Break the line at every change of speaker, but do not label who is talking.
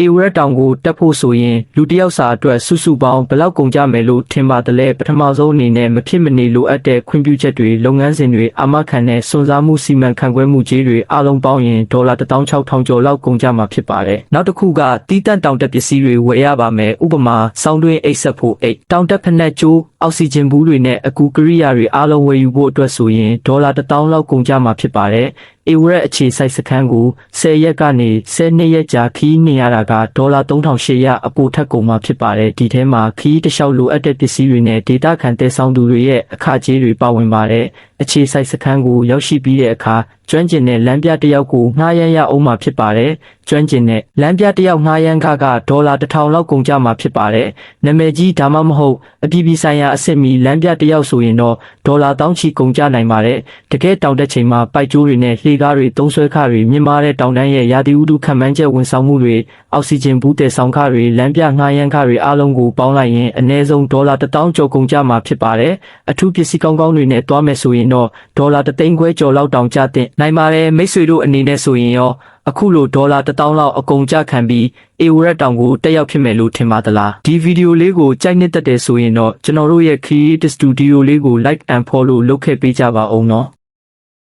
အေဝရက်တောင်ကိုတက်ဖို့ဆိုရင်လူတစ်ယောက်စာအတွက်စုစုပေါင်းဘယ်လောက်ကုန်ကြမယ်လို့ထင်ပါတယ်လဲပထမဆုံးအနေနဲ့မဖြစ်မနေလိုအပ်တဲ့ခွင့်ပြုချက်တွေလုပ်ငန်းစဉ်တွေအာမခံတဲ့စွန့်စားမှုစီမံခန့်ခွဲမှုကြီးတွေအလုံးပေါင်းရင်ဒေါ်လာ16000ကျော်လောက်ကုန်ကြမှာဖြစ်ပါတယ်နောက်တစ်ခုကတီးတန့်တောင်တက်ပစ္စည်းတွေဝယ်ရပါမယ်ဥပမာစောင်းတွင်းအိတ်ဆက်ဖို့အိတ်တောင်တက်ဖက်နှက်ကျိုးအောက်ဆီဂျင်ဘူးတွေနဲ့အကူကရိယာတွေအားလုံးဝယ်ယူဖို့အတွက်ဆိုရင်ဒေါ်လာ1000လောက်ကုန်ကြမှာဖြစ်ပါတယ် အေဝရက်အခြေစိုက်စခန်းကို10ရက်ကနေ12ရက်ကြာခီးနေရတာကဒေါ်လာ3800အပိုထက်ကုန်မှာဖြစ်ပါတယ်ဒီထဲမှာခီးတစ်လျှောက်လိုအပ်တဲ့ပစ္စည်းတွေနဲ့ဒေတာခံတဲဆောင်သူတွေရဲ့အခကြေးတွေပါဝင်ပါတယ်အခြေစိုက်စခန်းကိုရောက်ရှိပြီးတဲ့အခါကျွမ်းကျင်တဲ့လမ်းပြတစ်ယောက်ကိုငှားရမ်းရအောင်မှာဖြစ်ပါတယ်ကျွမ်းကျင်တဲ့လမ်းပြတစ်ယောက်ငှားရမ်းခကဒေါ်လာ1000လောက်ကုန်ကြမှာဖြစ်ပါတယ်နာမည်ကြီးဒါမှမဟုတ်အပြည်ပြည်ဆိုင်ရာအဆင့်မီလမ်းပြတစ်ယောက်ဆိုရင်တော့ဒေါ်လာ1000ချီကုန်ကြနိုင်ပါတယ်တကယ်တောင်တက်ချိန်မှာပိုက်ကျိုးတွေနဲ့လှေကားတွေသုံးဆွဲခတွေမြင့်မားတဲ့တောင်တန်းရဲ့ရာသီဥတုခံမှန်းချက်ဝန်ဆောင်မှုတွေအောက်ဆီဂျင်ဘူးတည်ဆောင်ခတွေလမ်းပြငှားရမ်းခတွေအားလုံးကိုပေါင်းလိုက်ရင်အနည်းဆုံးဒေါ်လာ1000ကျော်ကုန်ကြမှာဖြစ်ပါတယ်အထူးပစ္စည်းကောင်းကောင်းတွေနဲ့တွားမယ်ဆိုရင်တော့ဒေါ်လာ3သိန်းခွဲကျော်လောက်တောင်ကျတဲ့နိုင်ပါတယ်မိတ်ဆွေတို့အနေနဲ့ဆိုရင်ရောအခုလိုဒေါ်လာ1000လောက်အကုန်ကျခံပြီးအေဝရက်တောင်ကိုတက်ရောက်ဖြစ်မယ်လို့ထင်ပါသလားဒီဗီဒီယိုလေးကိုကြိုက်နှစ်သက်တယ်ဆိုရင်တော့ကျွန်တော်တို့ရဲ့ Creative Studio လေးကို like and follow လုပ်ခဲ့ပေးကြပါအောင်နော်